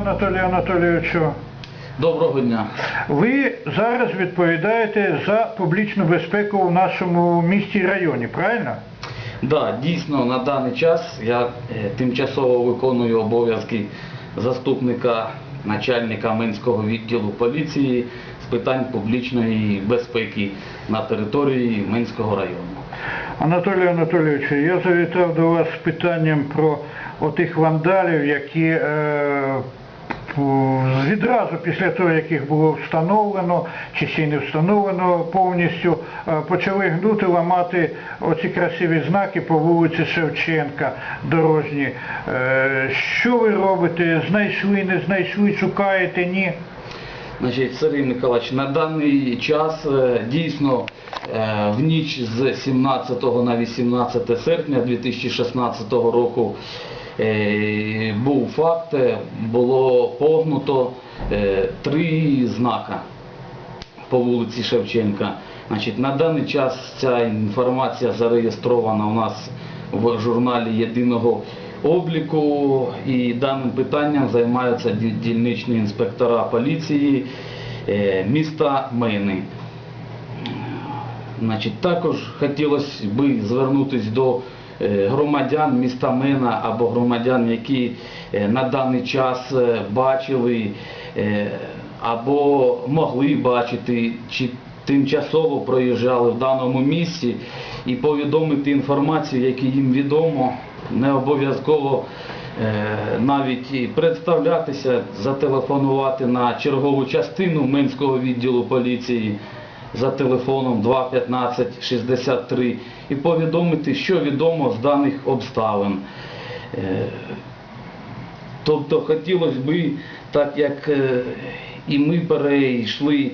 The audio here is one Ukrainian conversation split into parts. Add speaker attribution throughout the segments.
Speaker 1: Анатолію Анатолійовичу.
Speaker 2: Доброго дня.
Speaker 1: Ви зараз відповідаєте за публічну безпеку в нашому місті і районі, правильно?
Speaker 2: Да, дійсно на даний час я е, тимчасово виконую обов'язки заступника начальника Минського відділу поліції з питань публічної безпеки на території Минського району.
Speaker 1: Анатолію Анатолійовичу, я завітав до вас з питанням про отих вандалів, які е, відразу після того, як їх було встановлено, чи ще не встановлено повністю, е, почали гнути, ламати оці красиві знаки по вулиці Шевченка дорожні. Е, що ви робите? Знайшли, не знайшли, шукаєте, ні?
Speaker 2: Значить, Сергій Миколаївич, на даний час е, дійсно е, в ніч з 17 на 18 серпня 2016 року е, був факт, було погнуто три знака по вулиці Шевченка. Значить, на даний час ця інформація зареєстрована у нас в журналі єдиного обліку і даним питанням займаються дільничні інспектора поліції е, міста Мини. Значить, також хотілося би звернутися до е, громадян міста Мина або громадян, які е, на даний час бачили або могли бачити, чи тимчасово проїжджали в даному місці і повідомити інформацію, яку їм відомо, не обов'язково е, навіть представлятися, зателефонувати на чергову частину Минського відділу поліції за телефоном 215 63 і повідомити, що відомо з даних обставин. Е, Тобто хотілося б, так як е, і ми перейшли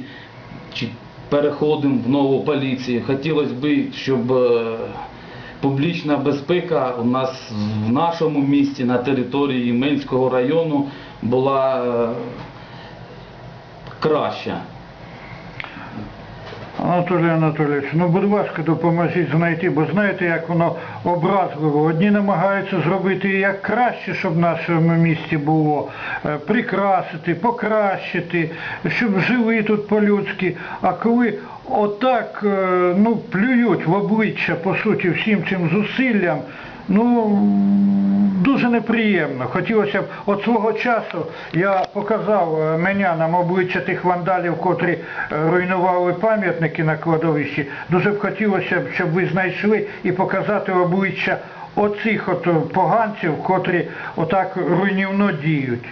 Speaker 2: чи переходимо в нову поліцію, хотілося б, щоб публічна безпека у нас в нашому місті на території Минського району була е, краща.
Speaker 1: Анатолій Анатолійович, ну будь ласка, допоможіть знайти, бо знаєте, як воно образливо. Одні намагаються зробити як краще, щоб в нашому місті було, е, прикрасити, покращити, щоб жили тут по-людськи. А коли отак е, ну, плюють в обличчя, по суті, всім цим зусиллям, ну дуже неприємно. Хотілося б, от свого часу я показав мене менянам обличчя тих вандалів, котрі е, руйнували пам'ятники на кладовищі. Дуже б хотілося, б, щоб ви знайшли і показати обличчя оцих от е, поганців, котрі отак руйнівно діють.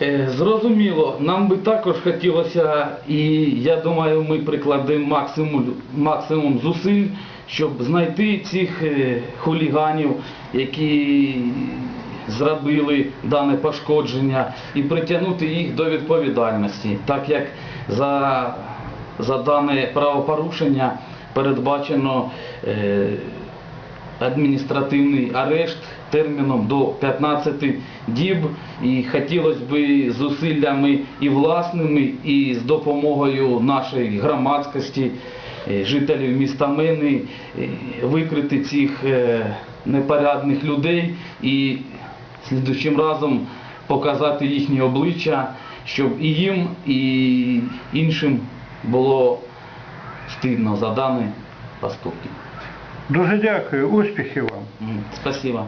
Speaker 2: Е, Зрозуміло, нам би також хотілося, і я думаю, ми прикладемо максимум, максимум зусиль, щоб знайти цих е, хуліганів, які зробили дане пошкодження, і притягнути їх до відповідальності, так як за, за дане правопорушення передбачено е, адміністративний арешт терміном до 15 діб і хотілося б зусиллями і власними, і з допомогою нашої громадськості, е, жителів міста Мини, е, викрити цих е, непорядних людей і слідучим разом показати їхні обличчя, щоб і їм, і іншим було стидно за дані поступки.
Speaker 1: Дуже дякую, успіхів вам.
Speaker 2: Спасибо.